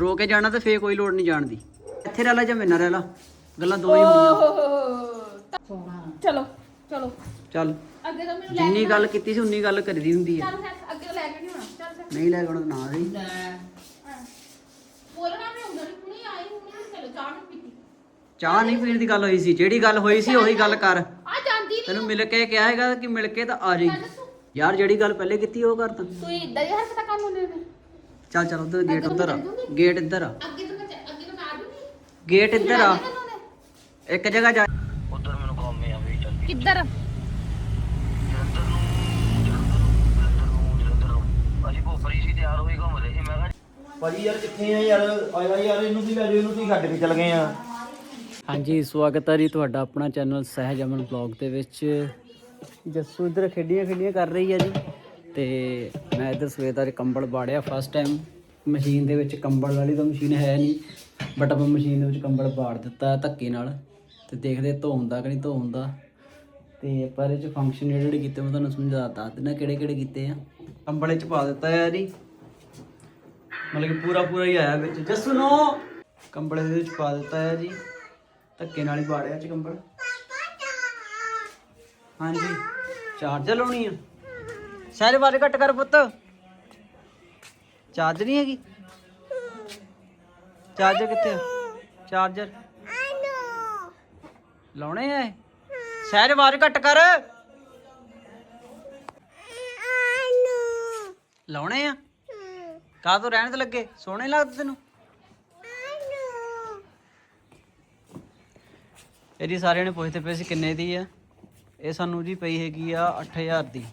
ਰੋ ਕੇ ਜਾਣਾ ਤੇ ਫੇਰ ਕੋਈ ਲੋੜ ਨਹੀਂ ਜਾਣ ਦੀ। ਇੱਥੇ ਰਹਿ ਲੈ ਜਾਂ ਮੇਰੇ ਨਾਲ ਰਹਿ ਲਾ। ਗੱਲਾਂ ਦੋ ਹੀ ਹੁੰਦੀਆਂ। ਚਲੋ ਚਲੋ। ਚੱਲ। ਅੱਗੇ ਤਾਂ ਮੈਨੂੰ ਜਿੰਨੀ ਗੱਲ ਕੀਤੀ ਸੀ ਉਨੀ ਗੱਲ ਕਰੀਦੀ ਹੁੰਦੀ ਹੈ ਚੱਲ ਅੱਗੇ ਤੋਂ ਲੈ ਕੇ ਨਹੀਂ ਹੋਣਾ ਚੱਲ ਫਿਰ। ਨਹੀਂ ਲੈ ਗਣਾ ਨਾ ਸਹੀ ਬੋਲਣਾ ਮੈਂ ਹੁੰਦਾ ਨਹੀਂ ਹੁਣੀ ਆਈ ਹੁਣੀ ਚਲੋ ਚਾਹ ਨਹੀਂ ਪੀਤੀ। ਚਾਹ ਨਹੀਂ ਪੀਣ ਦੀ ਗੱਲ ਹੋਈ ਸੀ। ਜਿਹੜੀ ਗੱਲ ਹੋਈ ਸੀ ਉਹੀ ਗੱਲ ਕਰ। ਆ ਜਾਂਦੀ ਨਹੀਂ ਤੈਨੂੰ ਮਿਲ ਕੇ ਕਿਹਾ ਹੈਗਾ ਕਿ ਮਿਲ ਕੇ ਤਾਂ ਆ ਜਾਈ। ਯਾਰ ਜਿਹੜੀ ਗੱਲ ਪਹਿਲੇ ਕੀਤੀ ਉਹ ਕਰ ਤੂੰ। ਤੂੰ ਇਦਾਂ ਹੀ ਹਰਕਤਾਂ ਕਰਨ ਹੁੰਦੇ ਨੇ ਚੱਲ ਚੱਲ ਉਧਰ ਗੇਟ ਉੱਧਰ ਆ। ਗੇਟ ਇੱਧਰ ਆ। ਅੱਗੇ ਤੋਂ ਮੈਂ ਅੱਗੇ ਤੋਂ ਮੈਂ ਆ ਜੂਗੀ? ਗੇਟ ਇੱਧਰ ਆ। ਇੱਕ ਜਗ੍ਹਾ ਜਾ। ਉਧਰ ਮੈਨੂੰ ਕੰਮ ਆ ਵੀ ਚੱਲ। ਕਿੱਧਰ? ਜਲੰਧਰ ਨੂੰ ਜਲੰਧਰ ਨੂੰ ਜਲੰਧਰ ਨੂੰ ਅਸੀਂ ਭੋਪਰੀ ਸੀ ਤਿਆਰ ਹੋਏ ਘੁੰਮ ਰਹੇ ਸੀ ਮੈਂ ਕਿਹਾ ਭਾਜੀ ਯਾਰ ਕਿੱਥੇ ਆ ਯਾਰ? ਆਇਆ ਯਾਰ ਇਹਨੂੰ ਵੀ ਲੈ ਜਾਓ ਇਹਨੂੰ ਤੁਸੀਂ ਛੱਡ ਕੇ ਚੱਲ ਗਏ ਆ। ਹਾਂਜੀ ਸਵਾਗਤ ਹੈ ਜੀ ਤੁਹਾਡਾ ਆਪਣਾ ਚੈਨਲ ਸਹਿਜ ਅਮਨ ਬਲੌਗ ਦੇ ਵਿੱਚ। ਜੱਸੂ ਇੱਧਰ ਖੇਡੀਆਂ ਖੇਡੀਆਂ ਕਰ ਰਹੀ ਹੈ ਜੀ। ਤੇ ਮੈਂ ਇੱਧਰ ਸਵੇਰ ਦਾ ਕੰਬਲ ਬਾੜਿਆ ਫਸਟ ਟਾਈਮ ਮਸ਼ੀਨ ਦੇ ਵਿੱਚ ਕੰਬਲ ਵਾਲੀ ਤਾਂ ਮਸ਼ੀਨ ਹੈ ਨਹੀਂ ਬਟ ਆਪਾਂ ਮਸ਼ੀਨ ਦੇ ਵਿੱਚ ਕੰਬਲ ਬਾੜ ਦਿੱਤਾ ਧੱਕੇ ਨਾਲ ਤੇ ਦੇਖਦੇ ਧੋਉਂਦਾ ਕਿ ਨਹੀਂ ਧੋਉਂਦਾ ਤੇ ਪਰ ਇਹ ਚ ਫੰਕਸ਼ਨ ਜਿਹੜੇ ਜਿਹੜੇ ਕੀਤੇ ਮੈਂ ਤੁਹਾਨੂੰ ਸਮਝਾ ਦੱਸ ਦਿੰਦਾ ਕਿਹੜੇ ਕਿਹੜੇ ਕੀਤੇ ਆ? ਕੰਬਲ ਚ ਪਾ ਦਿੱਤਾ ਹੈ ਜੀ। ਮਤਲਬ ਕਿ ਪੂਰਾ ਪੂਰਾ ਹੀ ਆਇਆ ਵਿੱਚ। ਜੱਸੂ ਨੋ ਕੰਬਲ ਦੇ ਵਿੱਚ ਪਾ ਦਿੱਤਾ ਹੈ ਜੀ। ਧੱਕੇ ਨਾਲ ਹੀ ਬਾੜਿਆ ਚ ਕੰਬਲ। ਹਾਂਜੀ। ਚਾਰਜਰ ਲਾਉਣੀ ਆ। ਸਾਰੇ ਵਾਜ ਘੱਟ ਕਰ ਪੁੱਤ। ਚਾਰਜਰ ਨਹੀਂ ਹੈਗੀ? ਚਾਰਜਰ ਕਿੱਥੇ ਆ? ਚਾਰਜਰ। ਲਾਉਣੇ ਆ ਇਹ? ਸਾਰੇ ਬਾਰੇ ਕੱਟ ਕਰ। ਲਾਉਣੇ ਆ? ਕਾਹ ਤੋਂ ਰਹਿਣ ਤੇ ਲੱਗੇ? ਸੋਹਣੇ ਲੱਗਦੇ ਤੈਨੂੰ? ਇਹਦੀ ਸਾਰਿਆਂ ਨੇ ਪੁੱਛਦੇ ਪਏ ਸੀ ਕਿੰਨੇ ਦੀ ਆ। ਇਹ ਸਾਨੂੰ ਜੀ ਪਈ ਹੈਗੀ ਆ 8000 ਦੀ।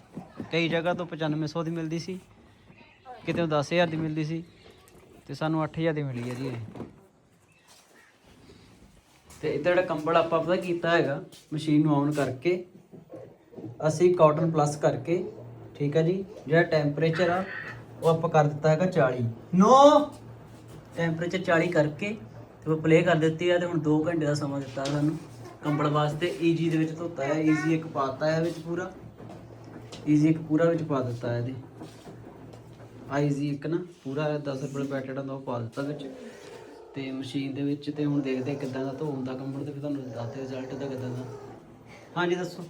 ਕਈ ਜਗ੍ਹਾ ਤੋਂ 9500 ਦੀ ਮਿਲਦੀ ਸੀ, ਕਿਤੇ 10000 ਦੀ ਮਿਲਦੀ ਸੀ ਤੇ ਸਾਨੂੰ 8000 ਦੀ ਮਿਲੀ ਹੈ ਜੀ ਇਹ। ਤੇ ਇੱਧਰ ਜਿਹੜਾ ਕੰਬਲ ਆਪਾਂ ਪਤਾ ਕੀਤਾ ਹੈਗਾ, ਮਸ਼ੀਨ ਨੂੰ ਆਨ ਕਰਕੇ, ਅਸੀਂ ਕਾਟਨ ਪਲੱਸ ਕਰਕੇ, ਠੀਕ ਹੈ ਜੀ, ਜਿਹੜਾ ਟੈਂਪਰੇਚਰ ਆ, ਉਹ ਆਪਾਂ ਕਰ ਦਿੱਤਾ ਹੈਗਾ 40 ਨੋ! ਟੈਂਪਰੇਚਰ 40 ਕਰਕੇ, ਤੇ ਉਹ ਪਲੇ ਕਰ ਦਿੱਤੀ ਆ ਤੇ ਹੁਣ 2 ਘੰਟੇ ਦਾ ਸਮਾਂ ਦਿੱਤਾ ਸਾਨੂੰ ਕੰਬਲ ਵਾਸਤੇ ਈਜੀ ਦੇ ਵਿੱਚ ਧੋਤਾ ਹੈ ਈਜੀ ਇੱਕ ਪਾਤਾ ਹੈ ਵਿੱਚ ਪੂਰਾ। ਈਜੀ ਇੱਕ ਪੂਰਾ ਵਿੱਚ ਪਾ ਦਿੱਤਾ ਇਹਦੇ। ਆਈਜੀ ਇੱਕ ਨਾ, ਪੂਰਾ 10 ਰੁਪਏ ਪੈਕੇਟ ਦਾ ਉਹ ਪਾ ਦਿੱਤਾ ਵਿੱਚ। ਤੇ ਮਸ਼ੀਨ ਦੇ ਵਿੱਚ ਤੇ ਹੁਣ ਦੇਖਦੇ ਕਿੱਦਾਂ ਦਾ ਧੋਣ ਦਾ ਕੰਬਲ ਤੇ ਫਿਰ ਤੁਹਾਨੂੰ ਦੱਸਦੇ ਰਿਜ਼ਲਟ ਦਾ ਕਿੱਦਾਂ ਦਾ। ਹਾਂਜੀ, ਦੱਸੋ।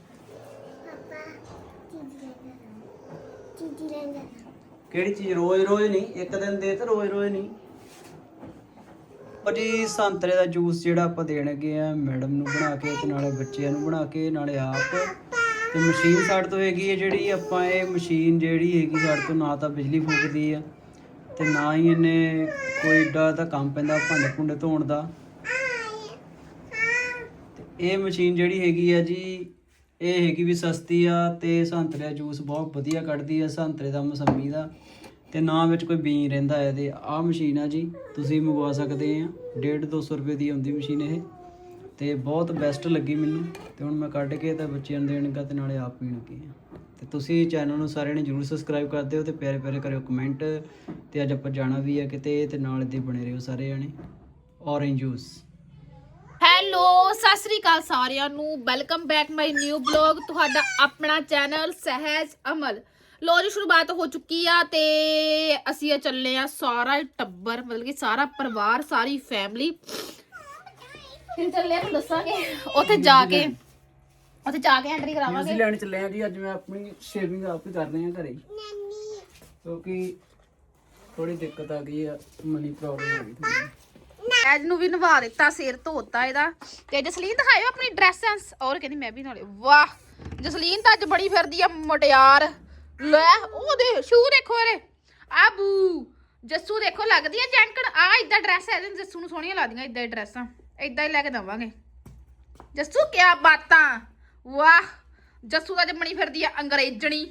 ਕਿਹੜੀ ਚੀਜ਼? ਰੋਜ਼ ਰੋਜ਼ ਨਹੀਂ, ਇੱਕ ਦਿਨ ਦੇ ਤੇ ਰੋਜ਼ ਰੋਜ਼ ਨਹੀਂ। ਉਹ ਸੰਤਰੇ ਦਾ ਜੂਸ ਜਿਹੜਾ ਆਪਾਂ ਦੇਣਗੇ ਆ ਮੈਡਮ ਨੂੰ ਬਣਾ ਕੇ ਤੇ ਨਾਲੇ ਬੱਚਿਆਂ ਨੂੰ ਬਣਾ ਕੇ, ਨਾਲੇ ਆਪ। ਤੇ ਮਸ਼ੀਨ ਸਾਡੇ ਤੋਂ ਹੈਗੀ ਹੈ ਜਿਹੜੀ ਆਪਾਂ ਇਹ ਮਸ਼ੀਨ ਜਿਹੜੀ ਹੈਗੀ ਸਾਡੇ ਤੋਂ ਨਾ ਤਾਂ ਬਿਜਲੀ ਫੂਕਦੀ ਆ ਤੇ ਨਾ ਹੀ ਇਹਨੇ ਕੋਈ ਏਡਾ ਦਾ ਕੰਮ ਪੈਂਦਾ ਭਾਂਡੇ ਭੁੰਡੇ ਧੋਣ ਦਾ। ਤੇ ਇਹ ਮਸ਼ੀਨ ਜਿਹੜੀ ਹੈਗੀ ਆ ਜੀ, ਇਹ ਹੈਗੀ ਵੀ ਸਸਤੀ ਆ ਤੇ ਸੰਤਰੇ ਦਾ ਜੂਸ ਬਹੁਤ ਵਧੀਆ ਕੱਢਦੀ ਆ, ਸੰਤਰੇ ਦਾ ਮਸੰਮੀ ਦਾ ਤੇ ਨਾ ਵਿੱਚ ਕੋਈ ਬੀਜ ਰਹਿੰਦਾ ਹੈ ਤੇ ਆਹ ਮਸ਼ੀਨ ਆ ਜੀ, ਤੁਸੀਂ ਮੰਗਵਾ ਸਕਦੇ ਆ। 1.5 200 ਰੁਪਏ ਦੀ ਆਉਂਦੀ ਮਸ਼ੀਨ ਇਹ। ਤੇ ਬਹੁਤ ਬੈਸਟ ਲੱਗੀ ਮੈਨੂੰ ਤੇ ਹੁਣ ਮੈਂ ਕੱਢ ਕੇ ਤਾਂ ਬੱਚਿਆਂ ਨੂੰ ਦੇਣਗਾ ਤੇ ਨਾਲੇ ਆਪ ਪੀਣ ਲੱਗੇ ਆ। ਤੇ ਤੁਸੀਂ ਚੈਨਲ ਨੂੰ ਸਾਰਿਆਂ ਨੇ ਜਰੂਰ ਸਬਸਕ੍ਰਾਈਬ ਕਰ ਦਿਓ ਤੇ ਪਿਆਰੇ ਪਿਆਰੇ ਕਰਿਓ ਕਮੈਂਟ ਤੇ ਅੱਜ ਆਪਾਂ ਜਾਣਾ ਵੀ ਆ ਕਿਤੇ ਤੇ ਨਾਲ ਇੱਦਾਂ ਬਣੇ ਰਹੋ ਸਾਰੇ ਜਣੇ। Orange juice hello Sat Sri ਅਕਾਲ ਸਾਰਿਆਂ ਨੂੰ। Welcome back my new blog ਤੁਹਾਡਾ ਆਪਣਾ ਚੈਨਲ ਸਹਿਜ ਅਮਲ। ਲੋ ਜੀ, ਸ਼ੁਰੂਆਤ ਹੋ ਚੁੱਕੀ ਆ ਤੇ ਅਸੀਂ ਆ ਚੱਲੇ ਆ ਸਾਰਾ ਟੱਬਰ, ਮਤਲਬ ਕਿ ਸਾਰਾ ਪਰਿਵਾਰ, ਸਾਰੀ ਫੈਮਿਲੀ ਫਿਰ ਚੱਲੇ ਆ ਤੁਹਾਨੂੰ ਦੱਸਾਂਗੇ। ਉੱਥੇ ਜਾ ਕੇ ਉੱਥੇ ਜਾ ਕੇ ਐਂਟਰੀ ਕਰਾਵਾਂਗੇ। ਨਿਊਜ਼ੀਲੈਂਡ ਚੱਲੇ ਆ ਜੀ ਅੱਜ ਮੈਂ ਆਪਣੀ ਸ਼ੇਵਿੰਗ ਆਪ ਹੀ ਕਰ ਰਿਹਾ ਘਰੇ। ਹੀ ਕਿਉਂਕਿ ਥੋੜੀ ਦਿੱਕਤ ਆ ਗਈ ਆ ਮਨੀ ਪ੍ਰੋਬਲਮ ਹੋ ਗਈ ਥੋੜੀ ਐਜ ਨੂੰ ਵੀ ਨਵਾ ਦਿੱਤਾ ਸਿਰ ਧੋਤਾ ਇਹਦਾ। ਤੇ ਜਸਲੀਨ ਦਿਖਾਇਓ ਆਪਣੀ ਡਰੈਸ ਸੈਂਸ ਔਰ ਕਹਿੰਦੀ ਮੈਂ ਵੀ ਨਾਲੇ ਵਾਹ! ਜਸਲੀਨ ਤਾਂ ਅੱਜ ਬੜੀ ਫਿਰਦੀ ਆ ਮਟਿਆਰ। ਲੈ ਉਹ ਦੇ ਸ਼ੂ ਦੇਖੋ ਇਹਦੇ। ਆਬੂ! ਜੱਸੂ ਦੇਖੋ ਲੱਗਦੀ ਆ ਜੈਂਕੜ ਆ ਇਦਾਂ ਡਰੈਸ ਹੈ ਇਹਦੇ ਜੱਸੂ ਨੂੰ ਸੋਹਣੀਆਂ ਲੱਗਦੀਆਂ ਇਦਾਂ ਹੀ ਡਰੈਸਾਂ ਇਦਾਂ ਹੀ ਲੈ ਕੇ ਦਵਾਂਗੇ। ਜੱਸੂ ਕੀ ਬਾਤਾਂ? ਵਾਹ, ਜੱਸੂ ਤਾਂ ਅੱਜ ਫਿਰਦੀ ਆ ਅੰਗਰੇਜ਼ਣੀ।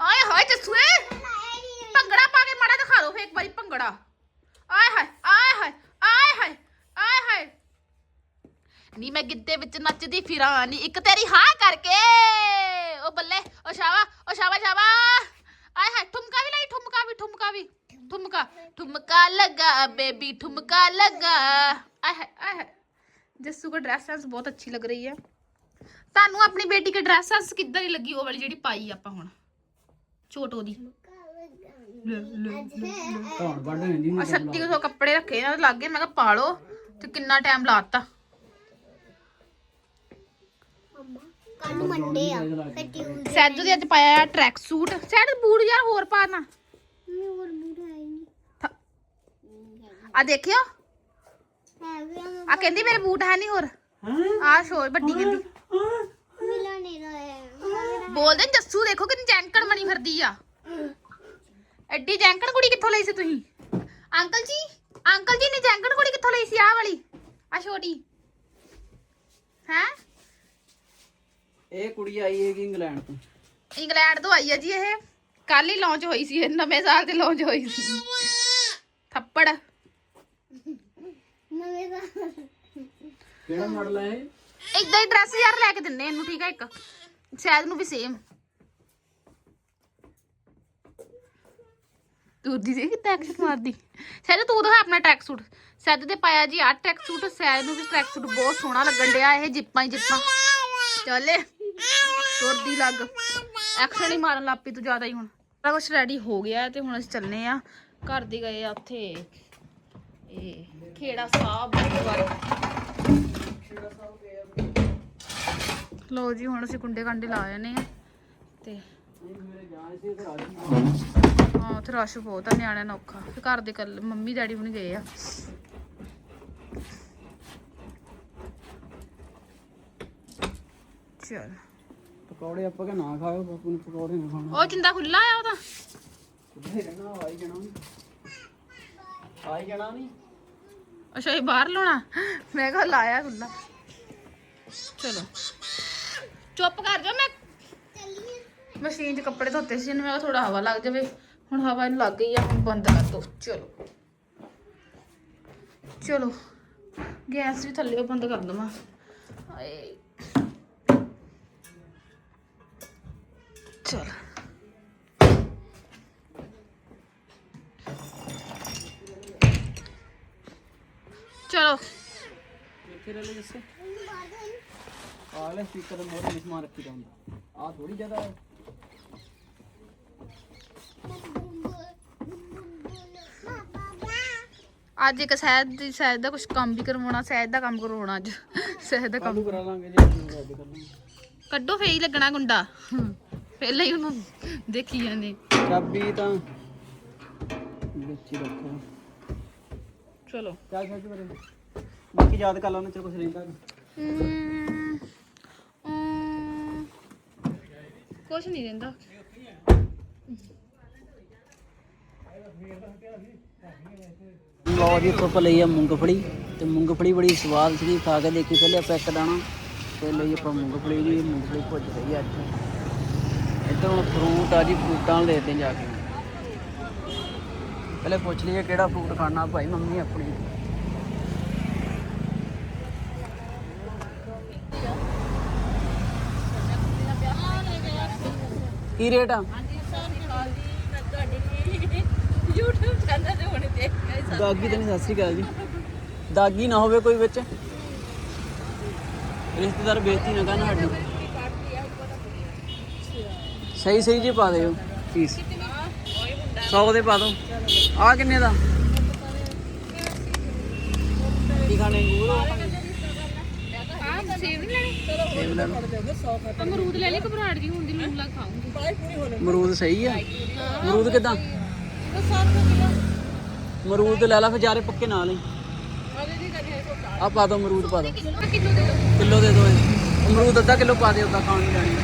ਆਏ ਹਾਏ ਜੱਸੂ ਏ, ਭੰਗੜਾ ਪਾ ਕੇ ਮਾੜਾ ਦਿਖਾ ਦਿਓ ਫੇਰ ਇੱਕ ਵਾਰੀ ਭੰਗੜਾ। ਆਏ ਹਾਏ ਆਏ ਹਾਏ ਆਏ ਹਾਏ ਆਏ ਹਾਏ। ਨੀ ਮੈਂ ਗਿੱਧੇ ਵਿੱਚ ਨੱਚਦੀ ਫਿਰਾਂ, ਨੀ ਇੱਕ ਤੇਰੀ ਹਾਂ ਕਰਕੇ। ਉਹ ਬੱਲੇ ਉਹ ਸ਼ਾਵਾ ਉਹ ਸ਼ਾਵਾ ਸ਼ਾਵਾ। ਆਏ ਹਾਏ, ਠੁਮਕਾ ਵੀ ਲਈ, ਠੁਮਕਾ ਵੀ ਠੁਮਕਾ ਵੀ। ਠੁਮਕਾ ਠੁਮਕਾ ਲਗਾ, ਬੇਬੀ, ਠੁਮਕਾ ਲਗਾ। ਜੱਸੂ ਕੋ ਡਰੈਸ ਸੈਂਸ ਬਹੁਤ ਅੱਛੀ ਲੱਗ ਰਹੀ ਹੈ। ਤੁਹਾਨੂੰ ਆਪਣੀ ਬੇਟੀ ਕੇ ਡਰੈਸ ਸੈਂਸ ਕਿੱਦਾਂ ਦੀ ਲੱਗੀ? ਉਹ ਵਾਲੀ ਜਿਹੜੀ ਪਾਈ ਆਪਾਂ ਹੁਣ। ਛੋਟੋ ਦੀ। ਧੌਣ ਵੱਢ ਹੁੰਦੀ ਆ 3600 ਕੱਪੜੇ ਰੱਖੇ ਦੇ ਲਾਗੇ। ਮੈਂ ਕਿਹਾ ਪਾ ਲਓ ਤੇ ਕਿੰਨਾ ਟਾਈਮ ਲਾਤਾ ਕੱਲ ਮੰਡੇ ਆ। ਫਿਰ ਟਿਊਜ਼ਡੇ ਸੈਜੂ ਦੇ ਅੱਜ ਪਾਇਆ ਟਰੈਕ ਸੂਟ ਸੈਡ ਬੂਟ ਯਾਰ ਹੋਰ ਪਾ ਨਾ ਮੈਂ ਹੋਰ ਮੂਡ ਆਈ ਨਹੀਂ। ਆ ਦੇਖਿਓ। ਆ ਕਹਿੰਦੀ ਮੇਰੇ ਬੂਟ ਹੈ ਨਹੀਂ ਹੋਰ ਆ ਸ਼ੋਰ ਵੱਡੀ ਕਹਿੰਦੀ ਮਿਲਾ ਨਹੀਂ ਰਿਹਾ ਬੋਲਦੇ ਨੀ ਜੱਸੂ ਦੇਖੋ ਕਿੰਨੀ ਜੈਂਕੜ ਬਣੀ ਫਿਰਦੀ ਆ ਐਡੀ ਜੈਂਕੜ ਕੁੜੀ ਕਿੱਥੋਂ ਲਈ ਸੀ ਤੁਸੀਂ ਅੰਕਲ ਜੀ ਅੰਕਲ ਜੀ ਨੇ ਜੈਂਕੜ ਕੁੜੀ ਕਿੱਥੋਂ ਲਈ ਸੀ ਆਹ ਵਾਲੀ ਆ ਛੋਟੀ ਹੈ ਇਹ ਕੁੜੀ ਆਈ ਹੈਗੀ ਇੰਗਲੈਂਡ ਤੋਂ ਇੰਗਲੈਂਡ ਤੋਂ ਆਈ ਆ ਜੀ ਇਹ ਕੱਲ ਹੀ ਲਾਂਚ ਹੋਈ ਸੀ ਇਹ ਨਵੇਂ ਸਾਲ ਤੇ ਲਾਂਚ ਹੋਈ ਸੀ ਥੱਪੜ ਨਵੇਂ ਦਾ ਕਿਹੜਾ ਮਾਡਲ ਹੈ ਇਹ? ਇਦਾਂ ਹੀ ਡਰੈਸ ਯਾਰ ਲੈ ਕੇ ਦਿੰਨੇ ਇਹਨੂੰ, ਠੀਕ ਆ ਇੱਕ। ਸ਼ਾਇਦ ਨੂੰ ਵੀ ਸੇਮ ਤੂੰ ਦੀ ਦੇ ਕਿਤਾ ਐਕਸ਼ਨ ਮਾਰਦੀ। ਸ਼ਾਇਦ ਤੂੰ ਦਿਖਾ ਆਪਣਾ ਟਰੈਕ ਸੂਟ ਸ਼ਾਇਦ ਦੇ ਪਾਇਆ ਜੀ ਆ ਟਰੈਕ ਸੂਟ ਸ਼ਾਇਦ ਨੂੰ ਵੀ ਟਰੈਕ ਸੂਟ ਬਹੁਤ ਸੋਹਣਾ ਲੱਗਣ ਡਿਆ, ਇਹ ਜਿੱਪਾਂ ਹੀ ਜਿੱਪਾਂ। ਚੱਲੇ ਤੁਰਦੀ ਲੱਗ। ਐਕਸ਼ਨ ਹੀ ਮਾਰਨ ਲੱਪੀ ਤੂੰ ਜ਼ਿਆਦਾ ਹੀ ਹੁਣ। ਸਾਰਾ ਕੁਝ ਰੈਡੀ ਹੋ ਗਿਆ ਤੇ ਹੁਣ ਅਸੀਂ ਚੱਲਨੇ ਆ। ਘਰ ਦੇ ਗਏ ਆ ਉੱਥੇ। ਇਹ ਖੇੜਾ ਸਾਹਿਬ ਗੁਰਦੁਆਰੇ ਲੋ ਜੀ ਹੁਣ ਅਸੀਂ ਕੁੰਡੇ ਕਾਂਡੇ ਲਾ ਜਾਣੇ ਆ ਤੇ ਹਾਂ ਉੱਥੇ ਰਸ਼ ਬਹੁਤ ਆ ਨਿਆਣਿਆਂ ਨੂੰ ਔਖਾ। ਤੇ ਘਰ ਦੇ ਕੱਲ ਮੰਮੀ ਡੈਡੀ ਹੁਣ ਗਏ ਆ। ਚਲ। ਪਕੌੜੇ ਆਪਾਂ ਕਿ ਨਾ ਖਾਓ ਬਾਪੂ ਨੂੰ ਪਕੌੜੇ ਨਾ ਖਾਣਾ। ਉਹ ਜਿੰਦਾ ਖੁੱਲਾ ਆ ਉਹਦਾ ਕਿੱਥੇ ਰਹਿਣਾ ਆਈ ਜਾਣਾ ਨਹੀਂ? ਆਈ ਜਾਣਾ ਨਹੀਂ? ਅੱਛਾ ਇਹ ਬਾਹਰ ਲਾਉਣਾ? ਮੈਂ ਕਿਹਾ ਲਾਇਆ ਖੁੱਲਾ ਚਲੋ। ਚੁੱਪ ਕਰ ਜਾ ਮੈਂ ਮਸ਼ੀਨ 'ਚ ਕੱਪੜੇ ਧੋਤੇ ਸੀ ਇਹਨੂੰ ਮੈਂ ਕਿਹਾ ਥੋੜਾ ਹਵਾ ਲੱਗ ਜਾਵੇ। ਹੁਣ ਹਵਾ ਇਹਨੂੰ ਲੱਗ ਗਈ ਆ ਹੁਣ ਬੰਦ ਕਰ ਦੋ। ਚਲੋ। ਚਲੋ। ਗੈਸ ਵੀ ਥੱਲੇ ਬੰਦ ਕਰ ਦਵਾਂ। ਚਲ ਚਲੋ। ਇੱਥੇ ਲੈ ਲੈ ਜੱਸੇ। ਆ ਲੈ ਸਪੀਕਰ ਦਾ ਮੋਰ ਨਹੀਂ ਸਮਾਨ ਰੱਖੀ ਦਾ ਹੁੰਦਾ। ਆ ਥੋੜੀ ਜ਼ਿਆਦਾ ਹੈ। ਅੱਜ ਇੱਕ ਸਹਿਦ ਦੀ ਸਹਿਦ ਦਾ ਕੁਝ ਕੰਮ ਵੀ ਕਰਵਾਉਣਾ ਸਹਿਦ ਦਾ ਕੰਮ ਕਰਵਾਉਣਾ ਅੱਜ। ਸਹਿਦ ਦਾ ਕੰਮ। ਕਰਾ ਲਾਂਗੇ ਜੇ ਕੱਢੋ ਫੇਰ ਹੀ ਲੱਗਣਾ ਗੁੰਡਾ। ਪਹਿਲਾਂ ਹੀ ਉਹਨੂੰ ਦੇਖੀ ਜਾਂਦੇ। ਚਾਬੀ ਤਾਂ ਵਿੱਚ ਹੀ ਰੱਖੋ। ਚਲੋ। ਚੱਲ ਸੱਚ ਬਰੇ ਯਾਦ ਕਰ ਲਾਉਣਾ ਚਲ ਕੁਛ ਰਹਿੰਦਾ ਨੀ। ਹਮ, ਅਮ, ਕੁਛ ਨਹੀਂ ਰਹਿੰਦਾ। ਲਓ ਜੀ ਆਪਾਂ ਲਈ ਆ ਮੂੰਗਫਲੀ ਤੇ ਮੂੰਗਫਲੀ ਬੜੀ ਸਵਾਦ ਸੀਗੀ ਖਾ ਕੇ ਦੇਖੀ ਪਹਿਲੇ ਆਪਾਂ ਇੱਕ ਦਾਣਾ ਤੇ ਲਈ ਆਪਾਂ ਮੂੰਗਫਲੀ ਜੀ ਮੂੰਗਫਲੀ ਭੁੱਜ ਆ ਇੱਥੇ ਇੱਧਰ ਹੁਣ ਫਰੂਟ ਆ ਜੀ ਫਰੂਟਾਂ ਲੈ ਤੇ ਜਾ ਕੇ। ਪਹਿਲੇ ਪੁੱਛ ਲਈਏ ਕਿਹੜਾ ਫਰੂਟ ਖਾਣਾ ਭਾਈ ਮੰਮੀ ਆਪਣੀ। ਕੀ ਰੇਟ ਆ? YouTube ਚੈਨਲ ਤੇ ਹੁਣ ਦੇਖ ਦਾਗੀ ਤਾਂ ਨਹੀਂ ਸਤਿ ਸ੍ਰੀ ਅਕਾਲ ਜੀ। ਦਾਗੀ ਨਾ ਹੋਵੇ ਕੋਈ ਵਿੱਚ। ਰਿਸ਼ਤੇਦਾਰ ਬੇਇੱਜ਼ਤੀ ਨਾ ਕਰਨ ਸਾਡੀ। ਸਹੀ ਸਹੀ ਜੀ ਪਾ ਦਿਓ। ਪੀਸ 100 ਦੇ ਪਾ ਦਿਓ। ਆ ਕਿੰਨੇ ਦਾ ਕੀ ਖਾਣੇ ਅੰਗੂਰ ਉਹ ਖਾਣੇ? ਆ ਸੇਵ ਨਹੀਂ ਲੈਣੀ ਸੇਬ ਲੈ ਲਓ ਅਮਰੂਦ ਲੈ ਲਈ ਘਬਰਾਹਟ ਜੀ ਹੁੰਦੀ ਲੂਣ ਲੱਗ ਖਾਉਂਗੀ ਅਮਰੂਦ ਸਹੀ ਆ? ਅਮਰੂਦ ਕਿਦਾਂ? ਅਮਰੂਦ ਲੈ ਲਾ ਫਿਰ ਜਾਰੇ ਪੱਕੇ ਨਾਲ ਹੀ। ਆ ਪਾ ਦੋ ਅਮਰੂਦ ਪਾ ਦੋ। ਕਿਲੋ ਦੇ ਕਿਲੋ ਦੇ ਦੋ ਅਮਰੂਦ ਅੱਧਾ ਕਿਲੋ ਪਾ ਦੇ ਉਦਾਂ ਖਾਣ ਨੂੰ ਜਾਣੀ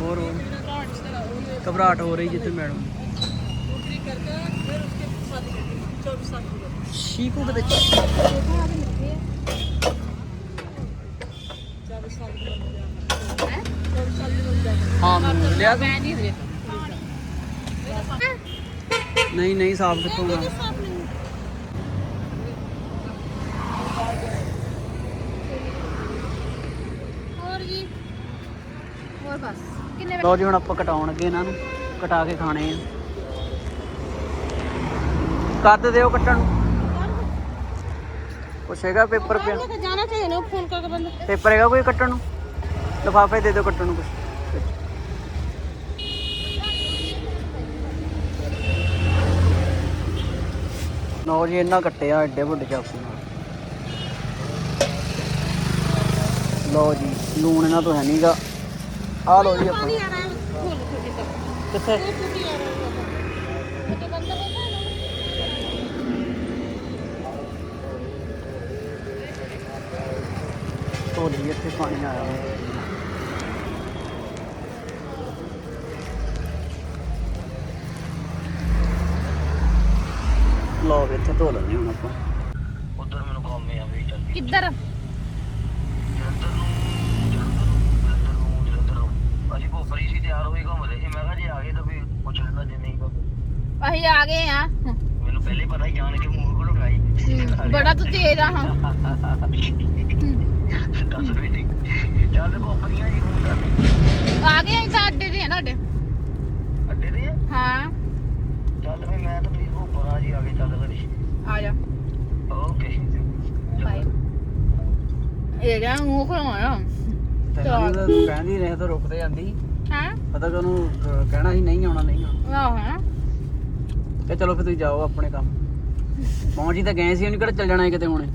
ਹੋਰ ਹੋਰ। ਘਬਰਾਹਟ ਹੋ ਰਹੀ ਜਿੱਥੇ ਮੈਡਮ। ਸ਼ੀਕੂ ਕਿਤੇ ਹਾਂ ਮੈਨੂੰ ਲਿਆ ਤੂੰ। ਨਹੀਂ ਨਹੀਂ ਸਾਫ਼ ਕਿੱਥੋਂ ਹੋਣਾ ਹੋਰ ਜੀ? ਹੋਰ ਬਸ। ਕਿੰਨੇ ਲਓ ਜੀ ਹੁਣ ਆਪਾਂ ਕਟਾਉਣ ਇਹਨਾਂ ਨੂੰ। ਕਟਾ ਕੇ ਖਾਣੇ ਆ। ਕੱਦ ਦਿਓ ਕੱਟਣ। ਨੂੰ ਕੁਛ ਹੈਗਾ ਪੇਪਰ ਪਿਆ ਜਾਣਾ ਚਾਹੀਏ ਨਾ ਫੋਨ ਕਰਕੇ ਬੰਦੇ। ਪੇਪਰ ਹੈਗਾ ਕੋਈ ਕੱਟਣ ਨੂੰ? ਲਫਾਫੇ ਦੇ ਦਿਓ ਕੱਟਣ ਨੂੰ ਕੁਛ। ਲਓ ਜੀ ਇਹਨਾਂ ਆ ਐਡੇ ਵੱਡੇ ਚਾਕੂ ਨਾਲ। ਲਓ ਜੀ ਲੂਣ ਇਹਨਾਂ ਤੋਂ ਹੈ ਨਹੀਂਗਾ ਆ ਲਓ ਜੀ ਆਪਾਂ। ਕਿੱਥੇ? ਢੋਲੀ ਇੱਥੇ ਪਾਣੀ ਆਇਆ ਹੋਇਆ ਲਓ ਵੀ ਇੱਥੇ ਧੋ ਲੈਂਦੇ ਹੁਣ ਆਪਾਂ। ਉਧਰ ਮੈਨੂੰ ਕੰਮ ਆ ਵੀ ਚੱਲ। ਕਿੱਧਰ? ਅਸੀਂ ਭੋਪਰੀ ਸੀ ਤਿਆਰ ਹੋਏ ਘੁੰਮਦੇ ਸੀ ਮੈਂ ਕਿਹਾ ਜੇ ਆ ਗਏ ਤਾਂ ਫਿਰ ਪੁੱਛ ਲੈਣਾ ਜੇ ਨਹੀਂ ਤਾਂ ਅਸੀਂ ਆ ਗਏ ਆ। ਮੈਨੂੰ ਪਹਿਲੇ ਪਤਾ ਹੀ ਜਾਣ ਕੇ ਮੂੰਹ ਕੋਲ ਉਠਾਈ ਬੜਾ ਤੂੰ ਤੇਜ਼ ਆ ਹਾਂ। ਦੱਸ ਬੇਟੀ ਚੱਲ ਭੋਪਰੀਆਂ ਜੀ ਹੁਣ ਕਰ ਆ ਗਏ ਅਸੀਂ ਤਾਂ ਅੱਡੇ ਤੇ ਆ ਤੁਹਾਡੇ ਅੱਡੇ। ਤੇ ਆ? ਹਾਂ। ਚੱਲ ਫਿਰ ਮੈਂ ਤਾਂ ਪਲੀਜ਼ ਭੋਪਰ ਆ ਜੀ ਆ ਕੇ ਚੱਲ ਕਰੀ ਆ ਜਾ। ਓਕੇ। ਬਾਏ ਇਹ ਗਿਆ ਉਹ ਖਵਾਇਆ ਤੈਨੂੰ ਤਾਂ ਤੂੰ ਕਹਿੰਦੀ ਰਹੇ ਤਾਂ ਰੁਕਦੇ ਜਾਂਦੀ। ਹਾਂ? ਪਤਾ ਕਿ ਉਹਨੂੰ ਅਹ, ਕਹਿਣਾ ਸੀ ਨਹੀਂ ਆਉਣਾ ਨਹੀਂ ਆਉਣਾ। ਆਹ ਹਾਂ। ਤੇ ਚਲੋ ਫਿਰ ਤੁਸੀਂ ਜਾਓ ਆਪਣੇ ਕੰਮ। ਪਹੁੰਚੀ ਤਾਂ ਗਏ ਸੀ ਉਹਨੇ ਕਿਹੜਾ ਚੱਲ ਜਾਣਾ ਸੀ ਕਿਤੇ ਹੁਣੇ।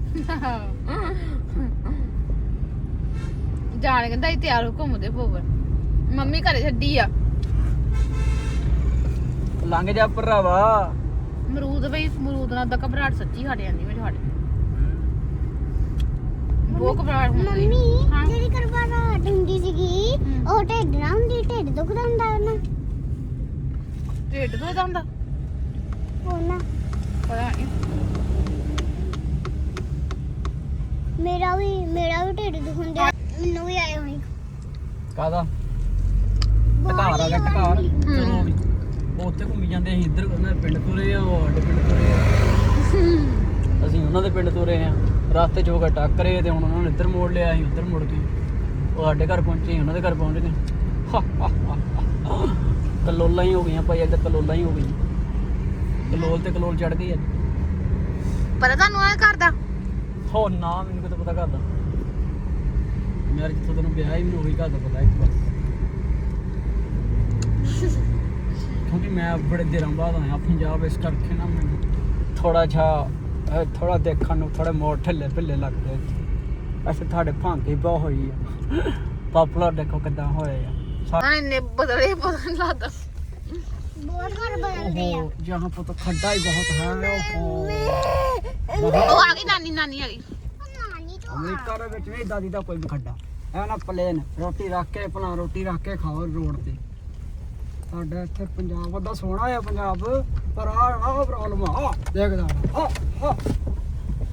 ਜਾਣ ਕਹਿੰਦਾ ਇਹ ਤਿਆਰ ਹੋ ਘੁੰਮਦੇ ਪੋਵਰ ਮੰਮੀ ਘਰੇ ਛੱਡੀ ਆ। ਲੰਘ ਜਾ ਭਰਾਵਾ। ਮਰੂਦ ਬਈ ਮਰੂਦ ਨਾਲ ਤਾਂ ਘਬਰਾਹਟ ਸੱਚੀ ਹਟ ਜਾਂਦੀ ਮੇਰੇ ਸਾਡੇ ਬਹੁਤ ਘਬਰਾਹਟ ਹੁੰਦੀ। ਮੰਮੀ। ਜਿਹੜੀ ਕਰਵਾਣਾ ਹੁੰਦੀ ਸੀਗੀ। ਉਹ ਢਿੱਡ ਨਾ ਹੁੰਦੀ ਢਿੱਡ ਦੁਖਦਾ ਹੁੰਦਾ ਉਹਨਾਂ। ਢਿੱਡ ਤੋਂ ਹੁੰਦਾ? ਉਹ ਨਾ। ਪਤਾ ਨਹੀਂ ਮੇਰਾ ਵੀ ਮੇਰਾ ਵੀ ਢਿੱਡ ਦੁਖਦਾ ਮੈਨੂੰ ਵੀ ਆਏ ਹੋਏ। ਕਾਦਾ ਟਕਾਰ ਆ ਗਿਆ ਟਕਾਰ ਚਲੋ ਵੀ ਉਹ ਉੱਥੇ ਘੁੰਮੀ ਜਾਂਦੇ ਅਸੀਂ ਇੱਧਰ ਉਹਨਾਂ ਦੇ ਪਿੰਡ ਤੁਰੇ ਆ ਉਹ ਸਾਡੇ ਪਿੰਡ ਤੁਰੇ ਆ। ਅਸੀਂ ਉਹਨਾਂ ਦੇ ਪਿੰਡ ਤੁਰੇ ਆ। ਰਸਤੇ 'ਚ ਹੋ ਕੇ ਟੱਕਰੇ ਤੇ ਹੁਣ ਉਹਨਾਂ ਨੇ ਇੱਧਰ ਮੋੜ ਲਿਆ ਅਸੀਂ ਉੱਧਰ ਮੁੜ ਗਏ ਉਹ ਸਾਡੇ ਘਰ ਪਹੁੰਚੇ ਅਸੀਂ ਉਹਨਾਂ ਦੇ ਘਰ ਪਹੁੰਚ ਗਏ ਕਲੋਲਾਂ ਹੀ ਹੋ ਗਈਆਂ ਭਾਈ ਅੱਜ ਕਲੋਲਾਂ ਹੀ ਹੋ ਗਈਆਂ। ਕਲੋਲ ਤੇ ਕਲੋਲ ਚੜ ਗਈ ਅੱਜ। ਪਤਾ ਤੁਹਾਨੂੰ ਇਹ ਕਰਦਾ ਹੋ ਨਾ ਮੈਨੂੰ ਕਿਤੇ ਪਤਾ ਕਰਦਾ ਯਾਰ ਜਿੱਥੋਂ ਤੈਨੂੰ ਵਿਆਹ ਹੀ ਮੈਨੂੰ ਉਹੀ ਘਰ ਦਾ ਪਤਾ ਇੱਕ ਵਾਰ ਕਿਉਂਕਿ ਮੈਂ ਬੜੇ ਦਿਨਾਂ ਬਾਅਦ ਆਇਆ ਪੰਜਾਬ ਇਸ ਕਰਕੇ ਨਾ ਮੈਨੂੰ ਥੋੜਾ ਜਿਹਾ ਥੋੜਾ ਦੇਖਣ ਨੂੰ ਥੋੜੇ ਮੋੜ ਢਿੱਲੇ ਢਿੱਲੇ ਲੱਗਦੇ ਅੱਛਾ ਤੁਹਾਡੇ ਭਾਂਗੇ ਬਹੁਤ ਹੋਈ ਆ। ਪਾਪੂਲਰ ਦੇਖੋ ਕਿਦਾਂ ਹੋਏ ਆ। ਹਾਂ ਇੰਨੇ ਬਦਲੇ ਪਤਾ ਨਹੀਂ ਲੱਗਦਾ। ਬਹੁਤ ਘਰ ਬਦਲਦੇ ਆ। ਜਹਾਂ ਪਰ ਤਾਂ ਖੱਡਾ ਹੀ ਬਹੁਤ ਹੈ ਉਹ ਆ ਗਈ ਨਾਨੀ ਨਾਨੀ ਆ ਗਈ। ਅਮਰੀਕਾ ਦੇ ਵਿੱਚ ਨਹੀਂ ਦਾਦੀ ਦਾ ਕੋਈ ਵੀ ਖੱਡਾ। ਐ ਨਾ ਪਲੇਨ ਰੋਟੀ ਰੱਖ ਕੇ ਆਪਣਾ ਰੋਟੀ ਰੱਖ ਕੇ ਖਾਓ ਰੋਡ ਤੇ। ਸਾਡਾ ਇੱਥੇ ਪੰਜਾਬ ਵੱਡਾ ਸੋਹਣਾ ਆ ਪੰਜਾਬ ਪਰ ਆ ਆ ਪ੍ਰੋਬਲਮ ਆ। ਦੇਖਦਾ ਆ।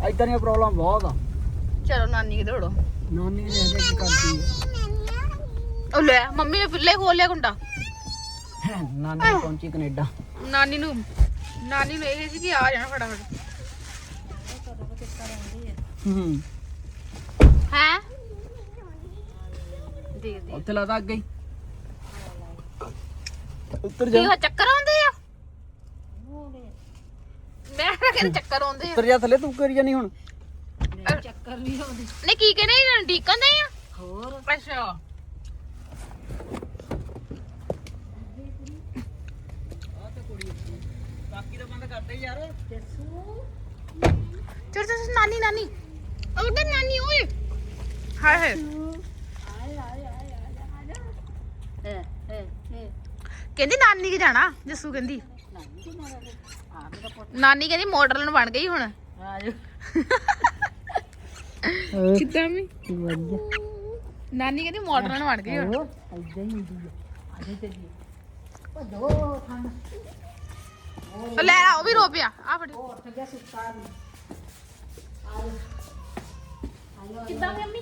ਆ ਇਦਾਂ ਦੀਆਂ ਪ੍ਰੋਬਲਮ ਬਹੁਤ ਆ। ਚਲੋ ਨਾਨੀ ਕਿਤੇ ਉੜੋ? ਨਾਨੀ ਨੇ ਇਹਦੇ ਕੀ ਕਰਦੀ ਉਹ ਲੈ ਮੰਮੀ ਨੇ ਫਿੱਲੇ ਖੋਲ ਲਿਆ ਗੁੰਡਾ ਹੈ ਨਾਨੀ ਪਹੁੰਚੀ ਕੈਨੇਡਾ। ਨਾਨੀ ਨੂੰ ਨਾਨੀ ਨੂੰ ਇਹ ਸੀ ਕਿ ਆ ਜਾਣਾ ਫਟਾਫਟ। ਹੂੰ। ਹੈ? ਦੇ ਦੇ ਉੱਥੇ ਲਾਦਾ ਅੱਗੇ ਹੀ। ਉੱਤਰ ਕੀ ਜਾ ਹੋ ਚੱਕਰ ਆਉਂਦੇ ਆ? ਮੈਂ ਕਿਹਾ ਕਹਿੰਦੇ ਚੱਕਰ ਆਉਂਦੇ ਆ। ਉੱਤਰ ਜਾ ਥੱਲੇ ਤੂੰ ਕਰੀ ਜਾਨੀ ਹੁਣ। ਚੱਕਰ ਨਹੀਂ ਆਉਂਦੇ। ਨਹੀਂ ਕੀ ਕਹਿੰਦੇ ਇਹਨਾਂ ਡੀਕਨ ਦੇ ਆ? ਹੋਰ? ਅੱਛਾ। ਬਾਕੀ ਤਾਂ ਬੰਦ ਕਰਦੇ ਯਾਰ। ਚਲ ਚਲ ਨਾਨੀ ਨਾਨੀ। ਉਧਰ ਨਾਨੀ ਓਏ। ਹਾਏ ਹਾਏ ਕਹਿੰਦੀ ਨਾਨੀ ਕੇ ਜਾਣਾ? ਜੱਸੂ ਕਹਿੰਦੀ। ਨਾਨੀ ਕਹਿੰਦੀ ਮਾਡਰਨ ਬਣ ਗਈ ਹੁਣ। ਕਿੱਦਾਂ ਵੀ? ਨਾਨੀ ਕਹਿੰਦੀ ਮਾਡਰਨ ਬਣ ਗਈ ਹੁਣ। ਉਹ ਲੈ ਆ ਉਹ ਵੀ ਰੋ ਪਿਆ ਆ ਫੜ ਕਿੱਦਾਂ ਮੰਮੀ?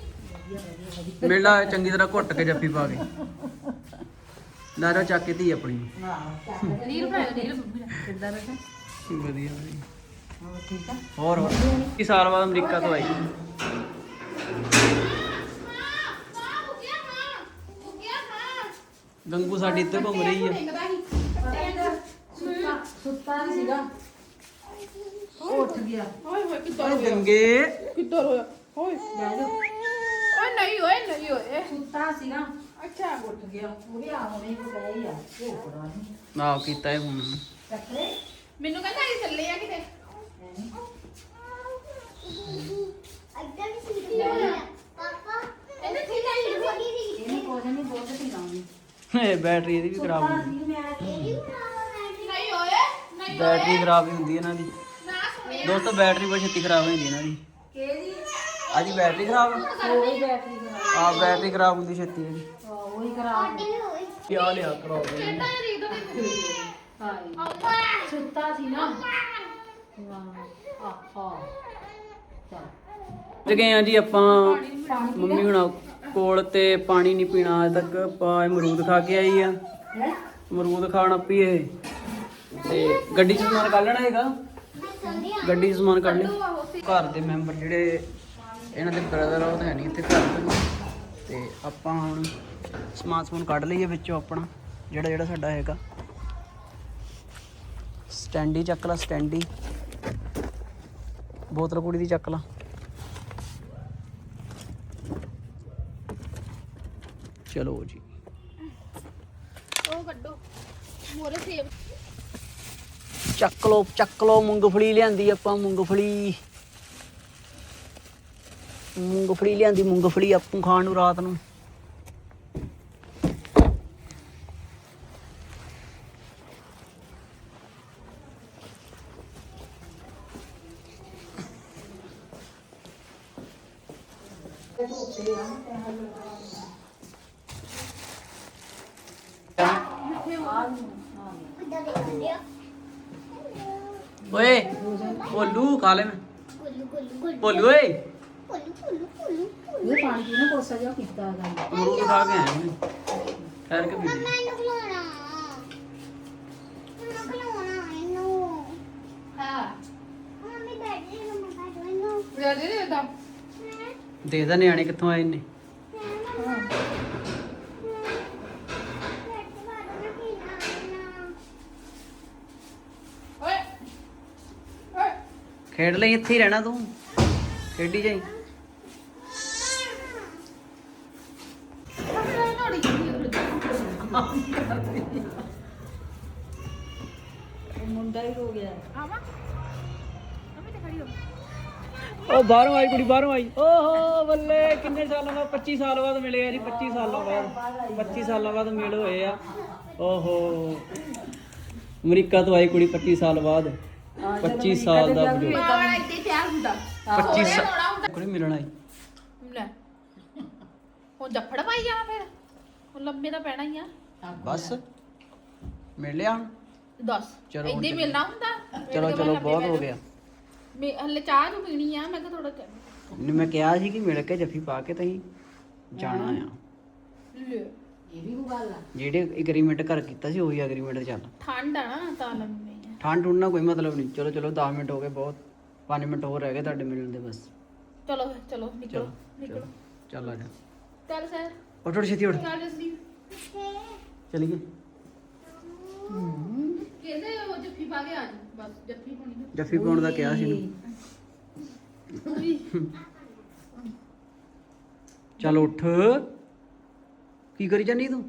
ਮੇਲਾ ਚੰਗੀ ਤਰ੍ਹਾਂ ਘੁੱਟ ਕੇ ਜੱਫੀ ਪਾ ਕੇ। ਨਾਰੋ ਚੱਕ ਕੇ ਧੀ ਆਪਣੀ ਰੀਲ ਬਣਾਇਓ ਰੀਲ ਕਿੱਦਾਂ ਬੈਠਾ ਵਧੀਆ ਵਧੀਆ। ਹੋਰ ਹੋਰ ਕੀ ਸਾਲ ਬਾਅਦ ਅਮਰੀਕਾ ਤੋਂ ਆਈ? ਗੰਗੂ ਸਾਡੀ ਇੱਥੇ ਘੁੰਮ ਰਹੀ ਆ। ਓਏ ਹੋਏ ਕਿੱਦਾਂ ਓਏ ਗੰਗੇ। ਕਿੱਦਾਂ ਹੋਇਆ? ਓਏ ਓਏ ਨਹੀਂ ਓਏ ਨਹੀਂ ਓਏ ਸੁੱਤਾ ਸੀ ਨਾ ਅੱਛਾ। ਉੱਠ ਗਿਆ। ਵੀ ਆ। ਹੁਣੇ। ਆ ਉਹ ਪੜਾ ਨਹੀਂ ਨਾ ਕੀਤਾ ਕੋਈ ਨਹੀਂ ਦੁੱਧ ਪਿਲਾਉਣੀ ਇਹ ਬੈਟਰੀ ਇਹਦੀ ਵੀ ਖਰਾਬ ਹੁੰਦੀ ਨਹੀਂ ਓਏ ਬੈਟਰੀ ਖਰਾਬ ਹੀ ਹੁੰਦੀ ਇਹਨਾਂ ਦੀ। ਨਾ ਦੋਸਤੋ ਬੈਟਰੀ ਬਹੁਤ ਛੇਤੀ ਖਰਾਬ ਹੋ ਜਾਂਦੀ ਇਹਨਾਂ ਦੀ। ਆਜੀ ਬੈਟਰੀ ਖਰਾਬ ਉਹੀ ਬੈਟਰੀ ਖਰਾਬ। ਆ ਬੈਟਰੀ ਖਰਾਬ ਹੁੰਦੀ ਛੇਤੀ ਇਹਦੀ। ਉਹੀ ਖਰਾਬ ਕੀ ਆ ਲਿਆ ਦੀ ਹਾਈ ਅੱਪਾ। ਸੁੱਤਾ ਸੀ ਨਾ। ਵਾਹ ਆਹਾ। ਚੱਲ। ਤੇ ਗਏ ਆ ਜੀ ਆਪਾਂ ਮੰਮੀ ਹੁਣਾਂ ਕੋਲ ਤੇ ਪਾਣੀ ਨਹੀਂ ਪੀਣਾ ਅਜੇ ਤੱਕ। ਆਪਾਂ ਅਮਰੂਦ ਖਾ ਕੇ ਆਈ ਆ। ਹੈ? ਅਮਰੂਦ ਖਾਣ ਪੀਏ ਤੇ ਗੱਡੀ 'ਚ ਸਮਾਨ ਕੱਢ ਲੈਣਾ ਹੈਗਾ? ਗੱਡੀ 'ਚ ਸਮਾਨ ਕੱਢ ਲਿਓ ਘਰ ਦੇ ਮੈਂਬਰ ਜਿਹੜੇ ਇਹਨਾਂ ਦੇ ਬ੍ਰਦਰ ਉਹ ਤਾਂ ਹੈ ਨਹੀਂ ਇੱਥੇ ਘਰ ਤੇ ਆਪਾਂ ਹੁਣ ਸਮਾਨ ਸਮੂਨ ਕੱਢ ਲਈਏ ਵਿੱਚੋਂ ਆਪਣਾ ਜਿਹੜਾ ਜਿਹੜਾ ਸਾਡਾ ਹੈਗਾ। ਸਟੈਂਡੀ ਚੱਕ ਲਾ ਸਟੈਂਡੀ ਬੋਤਲ ਕੁੜੀ ਦੀ ਚੱਕ ਲਾ। ਚਲੋ ਜੀ। ਉਹ ਕੱਢੋ। ਮੋਰੇ ਸੇਬ ਚੱਕ ਲੋ ਚੱਕ ਲੋ ਮੂੰਗਫਲੀ ਲਿਆਂਦੀ ਆਪਾਂ ਮੂੰਗਫਲੀ। ਮੂੰਗਫਲੀ ਲਿਆਂਦੀ ਮੂੰਗਫਲੀ ਆਪੂ ਖਾਣ ਨੂੰ ਰਾਤ ਨੂੰ। ਓਏ ਭੋਲੂ ਖਾ ਲੈ ਮੈਂ। ਭੋਲੂ ਓਏ ਇਹ ਪਾਣੀ ਦੀ ਨਾ ਕੋਸਾ ਜਿਹਾ ਪੀਤਾ ਹੈਗਾ ਅਮਰੂਦ ਖਾ ਕੇ ਆਇਆ ਮੈਂ ਠਹਿਰ ਕੇ ਪੀ ਲਈ। ਮੈਨੂੰ ਖਿਲਾਉਣਾ। ਮੈਨੂੰ ਖਿਲਾਉਣਾ ਇਹਨੂੰ। ਹਾਂ। ਮੰਮੀ ਬੈਠੀ ਨੂੰ ਮੈਂ ਬੈਠ ਇਹਨੂੰ। ਦੇ ਦੇ ਦੇ ਦਾ ਦੇ ਦਾ ਨਿਆਣੇ ਕਿੱਥੋਂ ਆਏ ਨੇ ਓਏ ਓਏ। ਖੇਡ ਲਈ ਇੱਥੇ ਹੀ ਰਹਿਣਾ ਤੂੰ। ਖੇਡੀ ਜਾਈ। ਮੁੰਡਾ ਹੀ ਹੋ ਗਿਆ। ਆਵਾ। ਅਮੇ ਤੇ ਖੜੀ ਹੋ। ਉਹ ਬਾਹਰੋਂ ਆਈ ਕੁੜੀ ਬਾਹਰੋਂ ਆਈ। ਓਹੋ ਬੱਲੇ ਕਿੰਨੇ ਸਾਲਾਂ ਬਾਅਦ? 25 ਸਾਲ ਬਾਅਦ ਮਿਲੇ ਆ ਜੀ 25 ਸਾਲਾਂ ਬਾਅਦ। 25 ਸਾਲਾਂ ਬਾਅਦ ਮਿਲ ਹੋਏ ਆ। ਓਹੋ। ਅਮਰੀਕਾ ਤੋਂ ਆਈ ਕੁੜੀ 25 ਸਾਲ ਬਾਅਦ। 25 ਸਾਲ ਦਾ ਬਜ਼ੁਰਗ। ਮਾਰਾ ਇੱਥੇ ਪਿਆ ਹੁੰਦਾ। 25 ਲੋੜਾ ਸਾਲ। ਹੁੰਦਾ। ਕੁੜੀ ਮਿਲਣ ਆਈ। ਲੈ। ਹੁਣ ਜੱਫੜ ਪਾਈ ਜਾਣਾ ਫਿਰ। ਹੁਣ ਲੰਬੇ ਤਾਂ ਪੈਣਾ ਹੀ ਆ। ਬਸ। ਮਿਲ ਲਿਆ? ਦੱਸ। ਚਲੋ ਹੁਣ ਇੱਦੇ। ਮਿਲਣਾ ਹੁੰਦਾ? ਚਲੋ ਚਲੋ ਬਹੁਤ ਹੋ ਗਿਆ। ਮੈਂ ਹਲੇ ਚਾਹ ਨੂੰ ਪੀਣੀ ਆ ਮੈਂ ਕਿਹਾ ਥੋੜਾ ਨਹੀਂ ਮੈਂ ਕਿਹਾ ਸੀ ਕਿ ਮਿਲ ਕੇ ਜੱਫੀ ਪਾ ਕੇ ਤਹੀਂ ਜਾਣਾ ਆ। ਲੈ। ਇਹ ਵੀ ਗੱਲ ਆ। ਜਿਹੜੇ ਐਗਰੀਮੈਂਟ ਕਰ ਕੀਤਾ ਸੀ ਉਹੀ ਐਗਰੀਮੈਂਟ ਚੱਲ। ਠੰਡ ਆ ਨਾ ਤਾਂ ਲੰਮੇ ਆ। ਠੰਡ ਠੁੰਡ ਨਾਲ ਕੋਈ ਮਤਲਬ ਨਹੀਂ। ਚਲੋ ਚਲੋ 10 ਮਿੰਟ ਹੋ ਗਏ ਬਹੁਤ। 5 ਮਿੰਟ ਹੋਰ ਰਹਿ ਗਏ ਤੁਹਾਡੇ ਮਿਲਣ ਦੇ ਬਸ। ਚਲੋ ਫਿਰ, ਚਲੋ ਨਿਕਲੋ ਚਲੋ ਨਿਕਲੋ। ਚਲੋ ਆ ਜਾ। ਚੱਲ ਸਰ। ਉੱਠ ਉੱਠ ਛੇਤੀ ਉੱਠ। ਚੱਲ ਜਸਦੀ ਚਲੀਏ। ਕਹਿੰਦੇ ਉਹ ਜੱਫੀ ਪਾ ਕੇ ਆ ਜੀ ਬਸ ਜੱਫੀ ਪਾਉਣੀ ਆ। ਜੱਫੀ ਪਾਉਣ ਦਾ ਕਿਹਾ ਸੀ ਇਹਨੂੰ। ਚੱਲ ਉੱਠ। ਕੀ ਕਰੀ ਜਾਨੀ ਤੂੰ?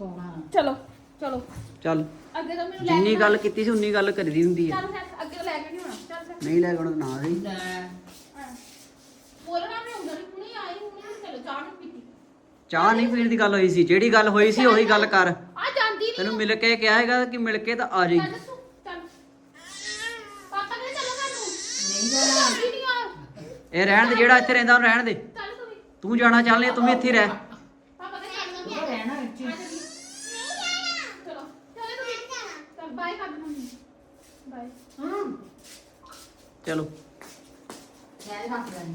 ਸੋਣਾ। ਚਲੋ ਚਲੋ। ਚੱਲ। ਅੱਗੇ ਤਾਂ ਮੈਨੂੰ ਲੈ ਜਿੰਨੀ ਗੱਲ ਕੀਤੀ ਸੀ ਉਨੀ ਗੱਲ ਕਰੀਦੀ ਹੁੰਦੀ ਹੈ ਚੱਲ ਸਰ ਅੱਗੇ ਤਾਂ ਲੈ ਕੇ ਨਹੀਂ ਹੋਣਾ ਚੱਲ ਸਰ ਨਹੀਂ ਲੈ ਕੇ ਆਉਣਾ ਤਾਂ ਨਾ ਸਹੀ ਬੋਲਣਾ ਮੈਂ ਹੁੰਦਾ ਨਹੀਂ ਹੁਣੀ ਆਈ ਹੁਣੀ ਚਲੋ ਚਾਹ ਚਾਹ ਨਹੀਂ ਪੀਣ ਦੀ ਗੱਲ ਹੋਈ ਸੀ ਜਿਹੜੀ ਗੱਲ ਹੋਈ ਸੀ ਉਹੀ ਗੱਲ ਕਰ। ਆ ਜਾਂਦੀ ਨਹੀਂ ਤੈਨੂੰ ਮਿਲ ਕੇ ਕਿਹਾ ਹੈਗਾ ਕਿ ਮਿਲ ਕੇ ਤਾਂ ਆ ਜਾਈ। ਚੱਲ ਦੱਸੋ ਚੱਲ। ਪਾਪਾ ਕਹਿੰਦੇ ਚਲੋ ਘਰ ਨੂੰ। ਨਹੀਂ ਜਾਣਾ। ਜਾਂਦੀ ਨਹੀਂ ਆ। ਇਹ ਰਹਿਣ ਦੇ ਜਿਹੜਾ ਇੱਥੇ ਰਹਿੰਦਾ ਉਹਨੂੰ ਰਹਿਣ ਦੇ। ਚੱਲ ਤੂੰ ਵੀ। ਤੂੰ ਜਾਣਾ ਚੱਲ ਤੂੰ ਵੀ ਇੱਥੇ ਹੀ ਰਹਿ। ਪਾਪਾ ਕਹਿੰਦੇ ਚੱਲ ਉਹ ਰਹਿਣਾ। ਚਲੋ ਚਲੇ ਤੂੰ ਵੀ। ਚੱਲ ਬਾਏ ਕਰ ਮੰਮੀ ਬਾਏ ਹਾਂ। ਚਲੋ। ਯਾਰ ਹੱਥ ਲੈਣੀ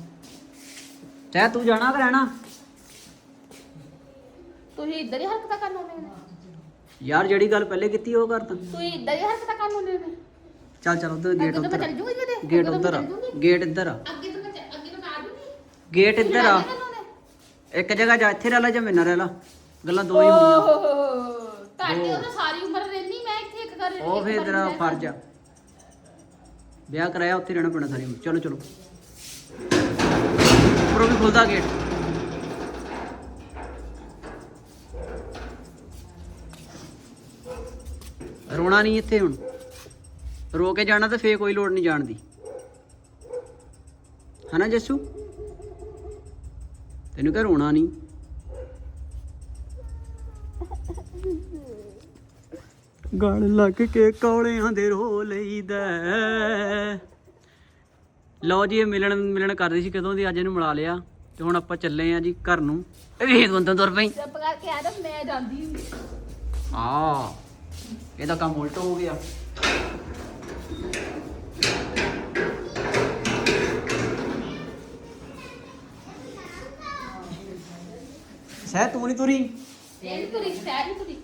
ਚਾਹ ਤੂੰ ਜਾਣਾ ਕਿ ਰਹਿਣਾ? ਤੁਸੀਂ ਇੱਧਰ ਹੀ ਹਰਕਤਾਂ ਕਰਨ ਆਉਂਦੇ ਨੇ ਯਾਰ ਜਿਹੜੀ ਗੱਲ ਪਹਿਲੇ ਕੀਤੀ ਉਹ ਕਰ ਤਾਂ। ਤੁਸੀਂ ਇੱਧਰ ਹੀ ਹਰਕਤਾਂ ਕਰਨ ਆਉਂਦੇ ਨੇ ਚੱਲ ਚੱਲ ਉਧਰ ਗੇਟ ਅੱਗੇ ਤਾਂ ਮੈਂ ਉੱਧਰ ਚੱਲ ਜੂਗੀ ਕਿਤੇ? ਗੇਟ ਉੱਧਰ ਆ। ਗੇਟ ਇੱਧਰ ਆ। ਅੱਗੇ ਤਾਂ ਮੈਂ ਚੱਲ- ਅੱਗੇ ਤਾਂ ਮੈਂ ਆ ਜੂਗੀ? ਗੇਟ ਇੱਧਰ ਆ। ਇੱਕ ਜਗ੍ਹਾ ਜਾ ਇੱਥੇ ਰਹਿ ਲੈ ਜਾਂ ਮੇਰੇ ਨਾਲ ਰਹਿ ਲਾ। ਗੱਲਾਂ ਦੋ ਹੀ ਹੁੰਦੀਆਂ। ਤੁਹਾਡੇ ਉਹ ਤਾਂ ਸਾਰੀ ਉਮਰ ਰਹਿਣੀ ਮੈਂ ਇੱਥੇ ਇੱਕ ਘਰ ਉਹ ਫੇਰ ਤੇਰਾ ਫਰਜ਼ ਆ। ਵਿਆਹ ਕਰਾਇਆ ਉੱਥੇ ਰਹਿਣਾ ਪੈਣਾ ਸਾਰੀ ਉਮਰ। ਚਲੋ ਚਲੋ। ਉੱਪਰੋਂ ਵੀ ਖੁੱਲਦਾ ਗੇਟ ਰੋਣਾ ਨਹੀਂ ਇੱਥੇ ਹੁਣ। ਰੋ ਕੇ ਜਾਣਾ ਤੇ ਫੇਰ ਕੋਈ ਲੋੜ ਨਹੀਂ ਜਾਣ ਦੀ। ਹਨਾ ਜੱਸੂ? ਤੈਨੂੰ ਕਹ ਰੋਣਾ ਨਹੀਂ। ਗਲ ਲੱਗ ਕੇ ਕੌਲਿਆਂ ਦੇ ਰੋ ਲਈਦਾ। ਲਓ ਜੀ ਇਹ ਮਿਲਣ ਮਿਲਣ ਕਰਦੀ ਸੀ ਕਦੋਂ ਦੀ? ਅੱਜ ਇਹਨੂੰ ਮਿਲਾ ਲਿਆ। ਤੇ ਹੁਣ ਆਪਾਂ ਚੱਲੇ ਆ ਜੀ ਘਰ ਨੂੰ। ਇਹ ਬੰਦਾ ਤੁਰ ਪਈ। ਚੁੱਪ ਕਰਕੇ ਆ ਮੈਂ ਜਾਂਦੀ ਹੁੰਦੀ ਆ। ਇਹਦਾ ਕੰਮ ਉਲਟ ਹੋ ਗਿਆ। ਸਹਿ ਤੂੰ ਨਹੀਂ ਤੁਰੀ? ਇਹ ਤੁਰੀ ਸਹਿ ਨਹੀਂ ਤੁਰੀ।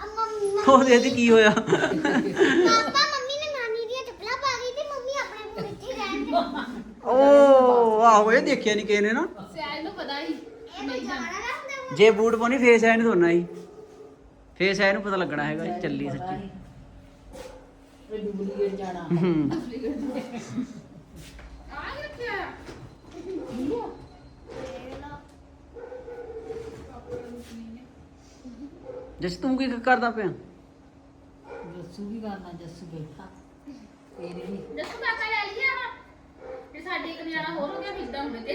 ਮੰਮਾ ਉਹ ਦੇ ਕੀ ਹੋਇਆ? ਪਾਪਾ ਮੰਮੀ ਨੇ ਨਾਨੀ ਦੀਆਂ ਚੱਪਲਾਂ ਪਾ ਗਈ ਤੇ ਮੰਮੀ ਆਪਣੇ ਕੋਲ ਇੱਥੇ ਰਹਿਣ ਦੇ। ਓ ਆਹੋ ਇਹ ਦੇਖਿਆ ਨਹੀਂ ਕਿਸੇ ਨੇ ਨਾ। ਸਹਿ ਨੂੰ ਪਤਾ ਹੀ ਜੇ ਬੂਟ ਪਾਉਣੀ ਫੇਸ ਐ ਨੂੰ ਦੋਨਾ ਹੀ ਫੇਸ ਐ ਨੂੰ ਪਤਾ ਲੱਗਣਾ ਹੈਗਾ ਇਹ ਚੱਲੀ ਸੱਚੀ। ਇਹ ਡੁਪਲੀਕੇਟ ਜਾਣਾ। ਜਿਸ ਤੂੰ ਕੀ ਕਰਦਾ ਪਿਆ? ਜੱਸੂ ਵੀ ਕਰਨਾ? ਜੱਸੂ ਬੈਠਾ। ਇਹ ਨਹੀਂ ਜੱਸੂ ਕਾਕਾ ਲੈ ਲਿਆ ਨਾ ਤੇ ਸਾਡੇ ਇੱਕ ਨਿਆਣਾ ਹੋਰ ਹੋ ਗਿਆ ਫਿੱਦਾ ਹੁੰਦੇ ਤੇ।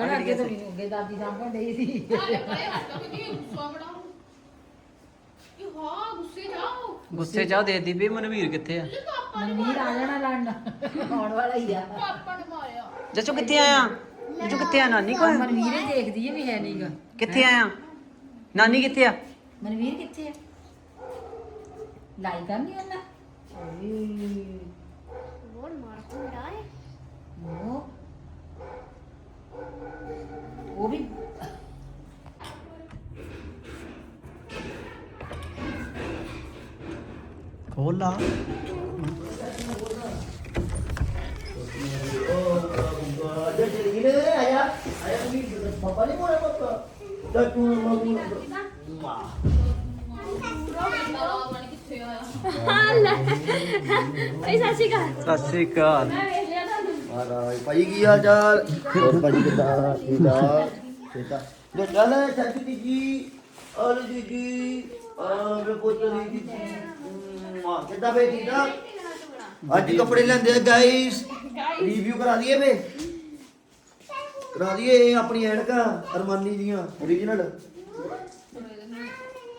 ਕੜਾ ਅੱਗੇ ਤੋਂ ਮੈਨੂੰ ਅੱਗੇ ਦਾਦੀ ਸਾਂਭਣ ਡਈ ਸੀ। ਆਲੇ ਪਰੇ ਹੱਥ ਤੋਂ ਕੀ ਗੁੱਸਾ ਬਣਾਉ ਕਿ ਹਾਂ ਗੁੱਸੇ ਜਾਓ। ਗੁੱਸੇ ਜਾ ਦੇ ਦੀ ਵੀ ਮਨਵੀਰ ਕਿੱਥੇ ਆ? ਇਹ ਪਾਪਾ ਨੇ ਮਨਵੀਰ ਆ ਜਾਣਾ ਲੜਨ ਆਉਣ ਵਾਲਾ ਹੀ ਆ। ਪਾਪਾ ਨੇ ਮਾਰਿਆ। ਜੱਚੂ ਕਿੱਥੇ ਆਇਆ? ਜੱਚੂ ਕਿੱਥੇ ਆ? ਨਾਨੀ ਕੋਲ? ਮਨਵੀਰ ਹੀ ਦੇਖਦੀ ਹੈ ਵੀ ਹੈ ਨਹੀਂਗਾ ਕਿੱਥੇ ਆਇਆ? ਨਾਨੀ ਕਿੱਥੇ ਆ? ਮਨਵੀਰ ਕਿੱਥੇ ਆ? ਲਾਈ ਕਰਨੀ ਉਹਨਾਂ? ਓਏ ਬਹੁਤ ਮਾਰ ਹੁੰਦਾ ਹੈ ਉਹ ਉਹ ਵੀ ਖੋਲ ਲਾ ਬਣ ਕਿੱਥੇ ਆਇਆ ਸਤਿ ਸ਼੍ਰੀ ਅਕਾਲ ਭਾਈ ਕੀ ਹਾਲ ਚਾਲ? ਹੋਰ ਭਾਈ ਕਿੱਦਾਂ? ਠੀਕ ਆ? ਠੀਕ ਆ। ਜੋ ਚੱਲ ਸੱਚੀ ਜੀ ਔਰ ਜੀ ਜੀ ਔਰ ਪੁੱਤਰੀ ਜੀ ਮਾ ਕਿੱਦਾਂ ਬੇ ਠੀਕ ਆ? ਅੱਜ ਕੱਪੜੇ ਲੈਂਦੇ ਆ ਗਾਇਸ ਰਿਵਿਊ ਕਰਾ ਦਈਏ ਵੇ ਕਰਾ ਦਈਏ ਆਪਣੀ ਐਨਕਾਂ ਅਰਮਾਨੀ ਦੀਆਂ origignal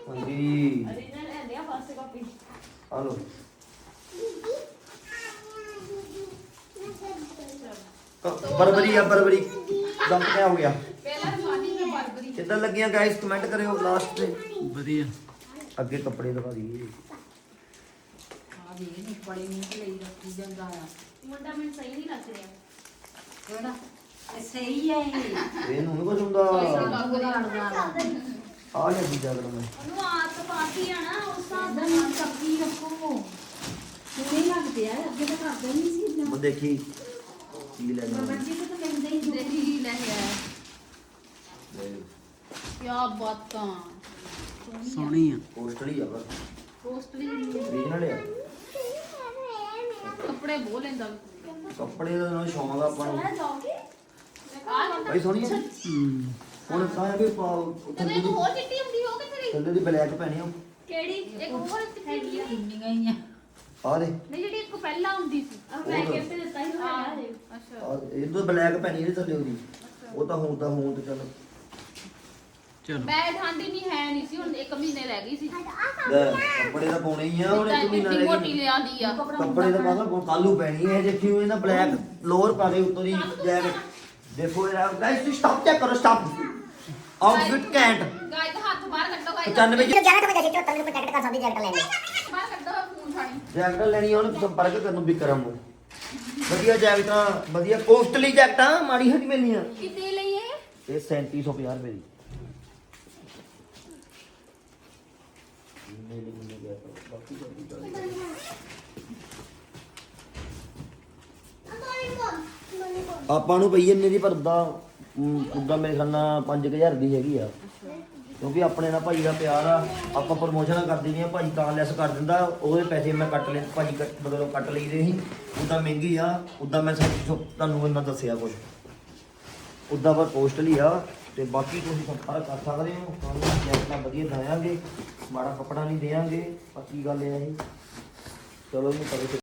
ਹਾਂਜੀ। ਹਲੋ ਬਰਬਰੀ ਆ ਬਰਬਰੀ। ਦਮ ਕਿਆ ਹੋ ਗਿਆ? ਪਹਿਲਾਂ ਰਮਾਨੀ ਮੈਂ ਬਰਬਰੀ ਕਿੱਦਾਂ ਲੱਗੀਆਂ ਗਾਇਸ ਕਮੈਂਟ ਕਰਿਓ ਲਾਸਟ ਤੇ। ਵਧੀਆ। ਅੱਗੇ ਕੱਪੜੇ ਦਿਖਾ ਦਈਏ। ਆ ਵੀ ਨਹੀਂ ਬੜੀ ਮੂੰਹ ਲਈ ਰੱਖੀ ਜਾਂਦਾ ਆ ਮੁੰਡਾ ਮੈਨੂੰ ਸਹੀ ਨਹੀਂ ਲੱਗ ਰਿਹਾ ਕਿਹੜਾ ਇਹ ਸਹੀ ਹੈ ਇਹ ਇਹਨੂੰ ਨਹੀਂ ਕੁਝ ਹੁੰਦਾ। ਦਾ ਆ ਲਿਆ ਦੂਜਾ ਕਰ ਮੈਂ। ਉਹਨੂੰ ਆਦਤ ਪਾਤੀ ਆ ਨਾ ਉਸ ਹਿਸਾਬ ਸਾਦਾ ਨਾ ਕੱਪੀ ਰੱਖੋ। ਸੋਹਣੇ ਲੱਗਦੇ ਆ ਅੱਗੇ ਤਾਂ ਕਰਦਾ ਨਹੀਂ ਸੀ ਉਹ ਦੇਖੀ। ਕੀ ਲੈਣਾ ਬੱਚੇ ਤਾਂ ਲੈਂਦੇ ਹੀ ਦੋ। ਦੇਖੀ ਕੀ ਲੈ ਕੇ ਆਇਆ। ਕਿਆ ਬਾਤਾਂ। ਸੋਹਣੀ ਆ। ਪੋਸਟਰ ਹੀ ਆ ਬਸ। ਪੋਸਟਲੀ origignal ਆ। ਕੱਪੜੇ ਬੋ ਲੈਂਦਾ। ਕੱਪੜੇ ਦਾ ਨਾ ਸ਼ੌਂਕ ਆ ਆਪਾਂ ਨੂੰ। ਆ ਭਾਈ ਸੋਹਣੀ ਆ। ਹੂੰ। ਹੁਣ ਤਾਂ ਵੀ ਪਾਓ ਤੈਨੂੰ ਇੱਕ ਹੋਰ ਚਿੱਟੀ ਹੁੰਦੀ ਹੋ ਕਿੱਥੇ ਰਹੀ ਥੱਲੇ ਦੀ ਬਲੈਕ ਪੈਣੀ ਆ। ਕਿਹੜੀ? ਇੱਕ ਹੋਰ ਚਿੱਟੀ ਹੁੰਦੀ ਆ। ਇੰਨੀਆਂ ਹੀ ਆ ਆ ਦੇ ਨਹੀਂ ਜਿਹੜੀ ਇੱਕ ਪਹਿਲਾਂ ਹੁੰਦੀ ਸੀ। ਉਹ ਤਾਂ- ਦਿੱਤਾ ਹੀ ਹੋਇਆ ਅੱਛਾ। ਆਹ ਇਹ ਤਾਂ ਬਲੈਕ ਪੈਣੀ ਇਹਦੇ ਥੱਲੇ ਉਹਦੀ ਉਹ ਤਾਂ ਹੁਣ ਤਾਂ ਹੁਣ ਤੇ ਚੱਲ। ਚਲੋ। ਮੈਂ ਠੰਡੀ ਨਹੀਂ ਹੈ ਨਹੀਂ ਸੀ ਹੁਣ ਇੱਕ ਮਹੀਨੇ ਰਹਿ ਗਈ ਸੀ। ਲੈ, ਕੱਪੜੇ ਤਾਂ ਪਾਉਣੇ ਹੀ ਆ ਹੁਣ ਇੱਕ ਮਹੀਨਾ ਰਹਿ ਮੋਟੀ ਗਿਆ ਲਿਆਂਦੀ ਆ। ਕੱਪੜੇ ਤਾਂ ਪਾਸਾ ਕਾਲੂ ਪੈਣੀ ਹੈ ਦੇਖੀ ਹੋਈ ਨਾ ਬਲੈਕ ਲੋਅਰ ਪਾ ਦੇ ਉੱਤੋਂ ਦੀ ਜੈਕਟ ਦੇਖੋ ਯਾਰ ਗਾਇਸ ਤੁਸੀਂ ਸਟਾਪ ਚੈੱਕ ਕਰੋ ਸਟਾਪ ਆਊਟਫਿਟ ਕੈਂਟ ਗਾਇ ਦਾ ਹੱਥ ਬਾਹਰ ਕੱਢੋ ਗਾਇ 95 ਜੀ ਜੈਕਟ ਮੈਂ ਦੇਖੀ ਤੈਨੂੰ ਪ੍ਰੋਟੈਕਟ ਕਰ ਸਕਦੀ ਜੈਕਟ ਲੈਣੀ ਬਾਹਰ ਕੱਢੋ ਫੋਨ ਫਾਣੀ ਜੈਕਟ ਲੈਣੀ ਉਹਨੂੰ ਸੰਪਰਕ ਕਰਨ ਨੂੰ ਵਿਕਰਮ ਨੂੰ ਵਧੀਆ ਜੈਕਟਾਂ ਵਧੀਆ ਕੋਸਟਲੀ ਜੈਕਟਾਂ ਮਾੜੀ ਹੱਟੀ ਮਿਲਣੀਆਂ। ਕਿਤੇ ਲਈ ਇਹ? ਇਹ 3750 ਰੁਪਏ ਦੀ। ਤਾਂ ਆਪਾਂ ਨੂੰ ਪਈ ਇੰਨੇ ਦੀ ਪਰਦਾ ਉਦਾਂ ਮੇਰੇ ਖਿਆਲ ਨਾਲ 5000 ਦੀ ਹੈਗੀ ਆ। ਕਿਉਂਕਿ ਆਪਣੇ ਨਾਲ ਭਾਈ ਦਾ ਪਿਆਰ ਆ, ਆਪਾਂ ਪ੍ਰਮੋਸ਼ਨਾਂ ਕਰ ਦਿੰਦੇ ਆ ਭਾਈ ਤਾਂ ਲੈਸ ਕਰ ਦਿੰਦਾ, ਉਹਦੇ ਪੈਸੇ ਮੈਂ ਕੱਟ ਲੈ ਭਾਜੀ ਕੱਟ, ਮਤਲਬ ਕੱਟ ਲਈਦੇ ਸੀ, ਉਦਾਂ ਮਹਿੰਗੀ ਆ, ਉਦਾਂ ਮੈਂ ਸਭ ਕੁਛ ਤੁਹਾਨੂੰ ਇਹਨਾਂ ਦੱਸਿਆ ਕੁਝ ਉਦਾਂ ਪਰ ਕੋਸਟਲੀ ਆ, ਤੇ ਬਾਕੀ ਤੁਸੀਂ ਸੰਪਰਕ ਕਰ ਸਕਦੇ ਹੋ ਤੁਹਾਨੂੰ ਜੈਕਟਾਂ ਵਧੀਆ ਦਿਆਂਗੇ, ਮਾੜਾ ਕੱਪੜਾ ਨਹੀਂ ਦੇਵਾਂਗੇ ਪੱਕੀ ਗੱਲ ਇਹ ਹੈ ਜੀ। ਚਲੋ ਜੀ ਕਰੋ